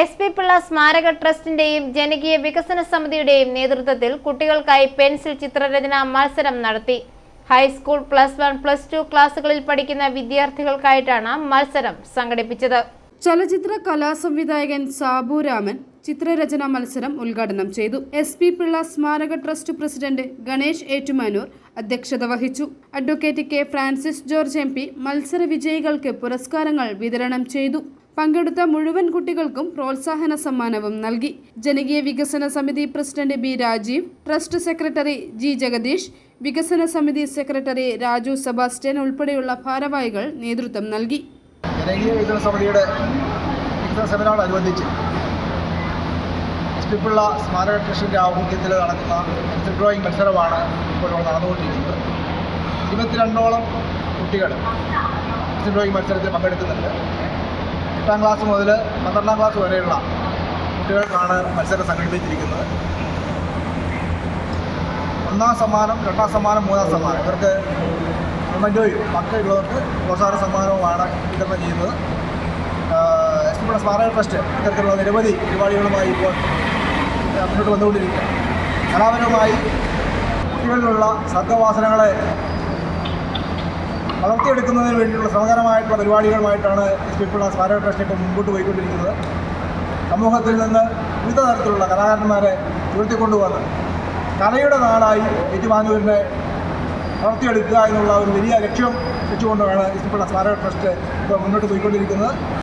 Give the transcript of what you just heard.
S P Pillai സ്മാരക ട്രസ്റ്റിന്റെയും ജനകീയ വികസന സമിതിയുടെയും നേതൃത്വത്തിൽ കുട്ടികൾക്കായി പെൻസിൽ ചിത്രരചന മത്സരം നടത്തി. High school plus one plus two ക്ലാസുകളിൽ പഠിക്കുന്ന വിദ്യാർത്ഥികൾക്കായിട്ടാണ് മത്സരം സംഘടിപ്പിച്ചത്. ചലച്ചിത്ര കലാസംവിധായകൻ സാബു രാമൻ ചിത്രരചന മത്സരം ഉദ്ഘാടനം ചെയ്തു. എസ് പി പിള്ള സ്മാരക ട്രസ്റ്റ് പ്രസിഡന്റ് ഗണേഷ് ഏറ്റുമാനൂർ അധ്യക്ഷത വഹിച്ചു. Advocate K Francis George M P മത്സര വിജയികൾക്ക് പുരസ്കാരങ്ങൾ വിതരണം ചെയ്തു. പങ്കെടുത്ത മുഴുവൻ കുട്ടികൾക്കും പ്രോത്സാഹന സമ്മാനവും നൽകി. ജനകീയ വികസന സമിതി president B Rajeev trust secretary G Jagadeesh വികസന സമിതി സെക്രട്ടറി രാജു സെബാസ്റ്റ്യൻ ഉൾപ്പെടെയുള്ള ഭാരവാഹികൾ നേതൃത്വം നൽകി. ജനകീയ വികസന സമിതിയുടെ വികസന സെമിനാറോടനുബന്ധിച്ച് എസ് പി പിള്ള സ്മാരക ട്രസ്റ്റിന്റെ ആഭിമുഖ്യത്തിൽ നടക്കുന്ന പെൻസിൽ ഡ്രോയിങ് മത്സരമാണ് ഇപ്പോൾ ഇവിടെ നടന്നുകൊണ്ടിരിക്കുന്നത്. ഇരുപത്തിരണ്ടോളം കുട്ടികൾ പെൻസിൽ ഡ്രോയിങ് മത്സരത്തിൽ പങ്കെടുക്കുന്നുണ്ട്. എട്ടാം ക്ലാസ് മുതൽ പന്ത്രണ്ടാം ക്ലാസ് വരെയുള്ള കുട്ടികൾക്കാണ് മത്സരം സംഘടിപ്പിച്ചിരിക്കുന്നത്. ഒന്നാം സമ്മാനം രണ്ടാം സമ്മാനം മൂന്നാം സമ്മാനം. ഇവർക്ക് മൊമെന്റോയും ബാക്കിയുള്ളവർക്ക് പ്രോത്സാഹന സമ്മാനവുമാണ് വിതരണം ചെയ്യുന്നത്. പി സ്മാരക ട്രസ്റ്റ് ഇത്തരത്തിലുള്ള നിരവധി പരിപാടികളുമായി ഇപ്പോൾ മുന്നോട്ട് വന്നുകൊണ്ടിരിക്കുക. കലാപരമായി കുട്ടികളിലുള്ള സർഗവാസനകളെ വളർത്തിയെടുക്കുന്നതിന് വേണ്ടിയുള്ള ശ്രമകരമായിട്ടുള്ള പരിപാടികളുമായിട്ടാണ് പിള്ള സ്മാരക ട്രസ്റ്റ് ഇപ്പോൾ മുമ്പോട്ട് പോയിക്കൊണ്ടിരിക്കുന്നത്. സമൂഹത്തിൽ നിന്ന് വിവിധ തരത്തിലുള്ള കലാകാരന്മാരെ ഉയർത്തിക്കൊണ്ടുവന്ന് കലയുടെ നാടായി ഏറ്റുമാനൂരിനെ വളർത്തിയെടുക്കുക എന്നുള്ള ഒരു വലിയ ലക്ഷ്യം വെച്ചുകൊണ്ടാണ് ഇഷ്ടപ്പെട്ട സ്മാരക ട്രസ്റ്റ് ഇപ്പോൾ മുന്നോട്ട് പോയിക്കൊണ്ടിരിക്കുന്നത്.